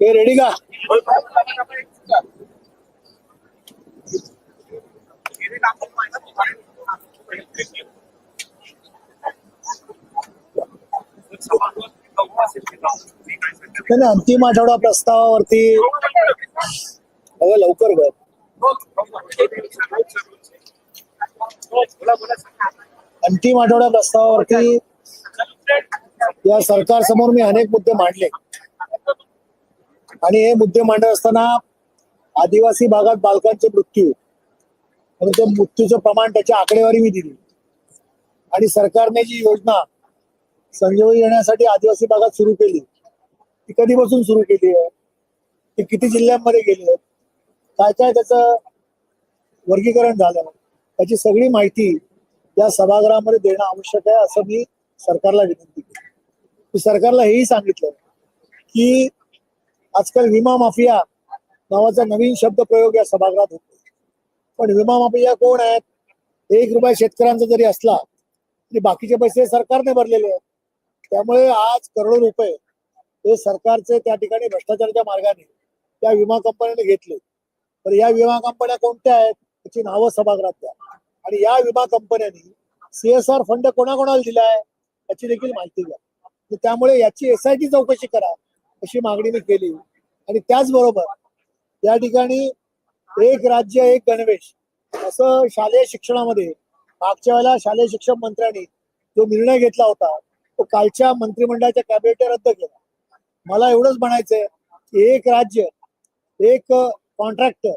हे रेडी का? अंतिम आठवडा प्रस्तावावरती अगं लवकर कर अंतिम आठवडा प्रस्तावावरती या सरकार समोर मी अनेक मुद्दे मांडले. आणि हे मुद्दे मांडत असताना आदिवासी भागात बालकांचे मृत्यू. आणि मृत्यूचं प्रमाण त्याची आकडेवारी मी दिली. आणि सरकारने जी योजना संजीवनी येण्यासाठी आदिवासी भागात सुरू केली ती कधीपासून सुरू केली आहे? ती किती जिल्ह्यांमध्ये गेली आहे काय काय त्याचं वर्गीकरण झालं? त्याची सगळी माहिती या सभागृहामध्ये देणं आवश्यक आहे असं मी सरकारला विनंती केली मी सरकारला हेही सांगितलं की आजकाल विमा माफिया नावाचा नवीन शब्द प्रयोग या सभागृहात होतो पण विमा माफिया कोण आहेत? एक रुपया शेतकऱ्यांचा जरी असला तरी बाकीचे पैसे सरकारने भरलेले आहेत. त्यामुळे आज करोडो रुपये हे सरकारचे त्या ठिकाणी भ्रष्टाचाराच्या मार्गाने त्या विमा कंपन्याने घेतले. तर या विमा कंपन्या कोणत्या आहेत? त्याची नावं सभागृहात द्या. आणि या विमा कंपन्यांनी सीएसआर फंड कोणाकोणाला दिलाय याची देखील माहिती द्या. त्यामुळे याची एसआयटी चौकशी करा अशी मागणी मी केली. आणि त्याचबरोबर या ठिकाणी एक राज्य एक गणवेश असं शालेय शिक्षणामध्ये मागच्या वेळेला शालेय शिक्षण मंत्र्यांनी जो निर्णय घेतला होता तो कालच्या मंत्रिमंडळाच्या कॅबिनेटने रद्द केला. मला एवढंच म्हणायचंय की एक राज्य एक कॉन्ट्रॅक्टर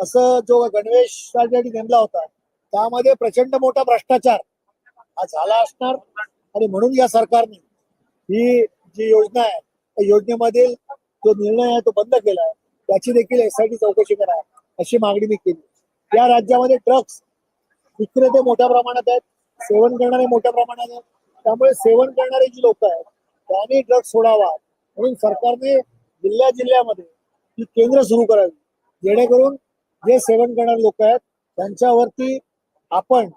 असं जो गणवेश नेमला होता त्यामध्ये प्रचंड मोठा भ्रष्टाचार हा झाला असणार. आणि म्हणून या सरकारने ही जी योजना आहे त्या योजनेमधील जो निर्णय आहे तो बंद केला आहे. त्याची देखील एसआयटी चौकशी करा अशी मागणी मी केली. या राज्यामध्ये ड्रग्स विक्रेते मोठ्या प्रमाणात आहेत सेवन करणारे मोठ्या प्रमाणात आहेत. त्यामुळे सेवन करणारे जी लोक आहेत त्यांनी ड्रग्स सोडावा. म्हणून सरकारने जिल्ह्या जिल्ह्यामध्ये ही केंद्र सुरू करावी. जेणेकरून जे सेवन करणारे लोक आहेत त्यांच्यावरती आपण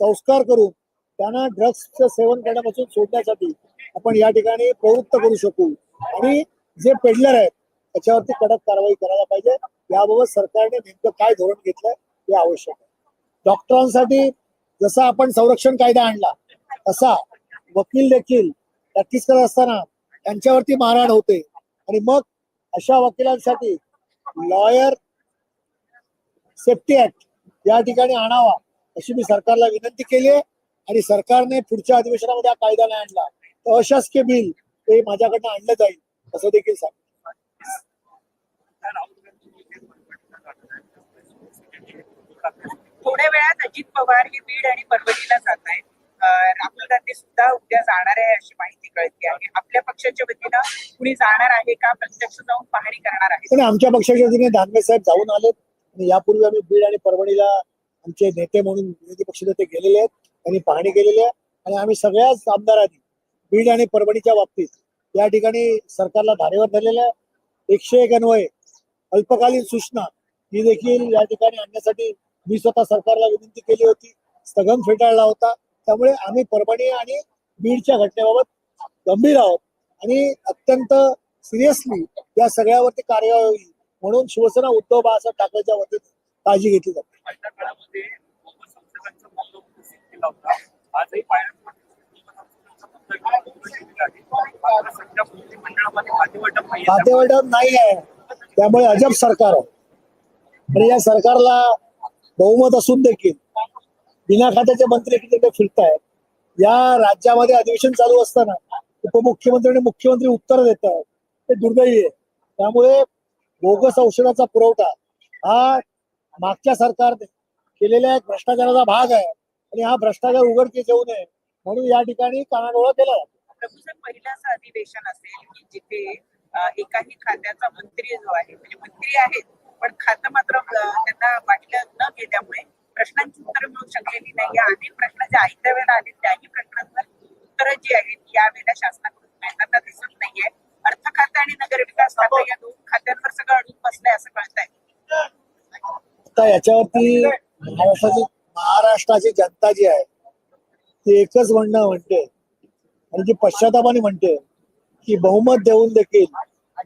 संस्कार करून त्यांना ड्रग्सचं सेवन करण्यापासून सोडण्यासाठी आपण या ठिकाणी प्रवृत्त करू शकू. आणि जे पेडलर आहेत त्याच्यावरती कडक कारवाई करायला पाहिजे. याबाबत सरकारने नेमकं काय धोरण घेतलंय हे आवश्यक आहे. डॉक्टरांसाठी जसा आपण संरक्षण कायदा आणला तसा वकील देखील प्रॅक्टिस करत असताना त्यांच्यावरती मारहाण होते. आणि मग अशा वकिलांसाठी लॉयर सेफ्टी ऍक्ट या ठिकाणी आणावा. अशी मी सरकारला विनंती केली आहे आणि सरकारने पुढच्या अधिवेशनामध्ये हा कायदा नाही आणला. तर अशासकीय बिल ते माझ्याकडनं आणलं जाईल असं देखील सांग थोड्या वेळात अजित पवार हे बीड आणि परभणीला जात आहेत. राहुल गांधी सुद्धा उद्या जाणार आहे अशी माहिती कळते आहे. आपल्या पक्षाच्या वतीनं कुणी जाणार आहे का? प्रत्यक्ष जाऊन पाहणी करणार आहे. पण आमच्या पक्षाच्या वतीने दानवे साहेब जाऊन आलेत. आणि यापूर्वी आम्ही बीड आणि परभणीला आमचे नेते म्हणून विरोधी पक्षनेते गेलेले आहेत त्यांनी पाहणी केलेली आहे आणि आम्ही सगळ्याच आमदारांनी बीड आणि परभणीच्या बाबतीत या ठिकाणी सरकारला धारेवर धरलेलं आहे. एकशे एक अन्वय अल्पकालीन सूचना ही देखील या ठिकाणी आणण्यासाठी मी स्वतः सरकारला विनंती केली होती. स्थगन फेटाळला होता. त्यामुळे आम्ही परभणी आणि बीडच्या घटनेबाबत गंभीर आहोत आणि अत्यंत सिरियसली या सगळ्यावरती कार्यवाही म्हणून शिवसेना उद्धव बाळासाहेब ठाकरेच्या वतीने काळजी घेतली जाते. खातेवाटप नाही आहे. त्यामुळे अजब सरकार आहे. आणि या सरकारला बहुमत असून देखील बिना खात्याचे मंत्री तिथे फिरतायत या राज्यामध्ये अधिवेशन चालू असताना उपमुख्यमंत्री आणि मुख्यमंत्री उत्तर देत आहेत ते दुर्दैवी आहे. त्यामुळे बोगस औषधाचा पुरवठा हा मागच्या सरकारने केलेल्या एक भ्रष्टाचाराचा भाग आहे. आणि हा भ्रष्टाचार उघडकीस येऊ नये म्हणून या ठिकाणी कानाडोळा केला जातो. प्रभूचं अधिवेशन असेल की जिथे एकाही खात्याचा मंत्री जो आहे म्हणजे मंत्री आहेत पण खातं मात्र त्यांना वाटलं न गेल्यामुळे प्रश्नांची उत्तरं मिळू शकलेली नाही. या अनेक प्रश्न जे आयत्या वेळेला आले त्याही प्रश्नांवर उत्तरं जी आहेत यावेळेला शासनाकडून मिळताना दिसत नाहीये. अर्थ खातं आणि नगरविकास खातं या दोन खात्यांवर सगळं अडून बसलंय असं कळत आहे आता याच्यावरती महाराष्ट्राची महाराष्ट्राची जनता जी आहे ती एकच म्हणणं म्हणते. आणि जी पश्चातापाने म्हणते की बहुमत देऊन देखील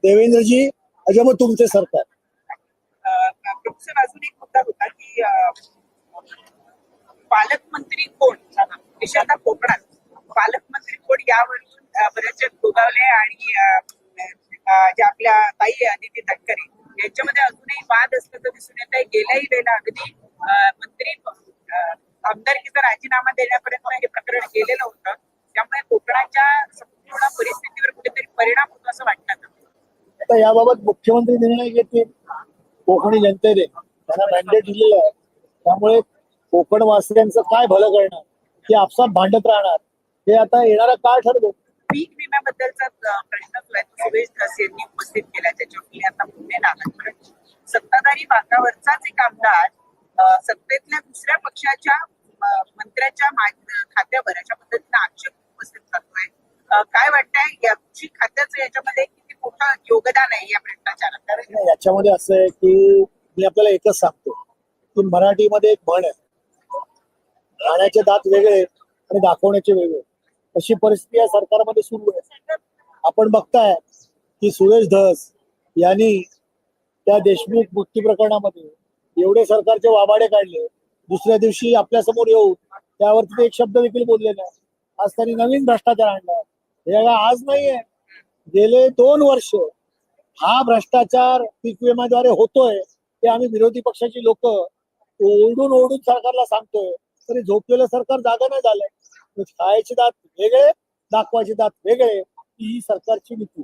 देवेंद्रजी अजब तुमचे सरकार. अजून एक मुद्दा होता की पालकमंत्री कोण? विशेषतः कोकणात. पालकमंत्री कोण यावरून अं, बरेचसे गोगावले आणि ज्या आपल्या ताई आहे, अदिती तटकरे यांच्यामध्ये अजूनही वाद असल्याचं दिसून येत आहे गेल्याही वेळेला अगदी मंत्री आमदारकीचा राजीनामा देण्यापर्यंत हे प्रकरण गेलेलं होतं. त्यामुळे कोकणाच्या संपूर्ण परिस्थितीवर कुठेतरी परिणाम होतो असं वाटतं. आता याबाबत मुख्यमंत्री निर्णय घेतील कोकणी जनतेने. त्यांना मॅन्डेट दिलेलं आहे. त्यामुळे कोकणवासियांचं काय भलं करणार? ते आपसात भांडत राहणार. हे आता येणारा काळ ठरवेल पीक विम्याबद्दलचा प्रश्न सुरेश धस यांनी उपस्थित आमदार सत्तेतल्या दुसऱ्या पक्षाच्या मंत्र्याच्या खात्यावर अशा पद्धतीने आक्षेप उपस्थित करतोय. काय वाटतंय? याची खात्याचं याच्यामध्ये किती मोठं योगदान आहे या भ्रष्टाचारात याच्यामध्ये असं आहे की मी आपल्याला एकच सांगतो. की मराठीमध्ये एक म्हण आहे. राहण्याचे दात वेगळे आणि दाखवण्याचे वेगळे अशी परिस्थिती या सरकारमध्ये सुरू आहे. आपण बघताय की सुरेश धस यांनी त्या देशमुख मृत्यू प्रकरणामध्ये एवढे सरकारचे वाबाडे काढले दुसऱ्या दिवशी आपल्यासमोर येऊन त्यावरती ते एक शब्द देखील बोलले नाही. आज त्यांनी नवीन भ्रष्टाचार आणला. हे आज नाहीये. गेले दोन वर्ष हा भ्रष्टाचार पीक विम्याद्वारे होतोय ते आम्ही विरोधी पक्षाची लोक ओरडून ओरडून सरकारला सांगतोय. तरी झोपलेलं सरकार जागा नाही झालंय. खायचे दात वेगळे दाखवायचे दात वेगळे ही सरकारची नीती.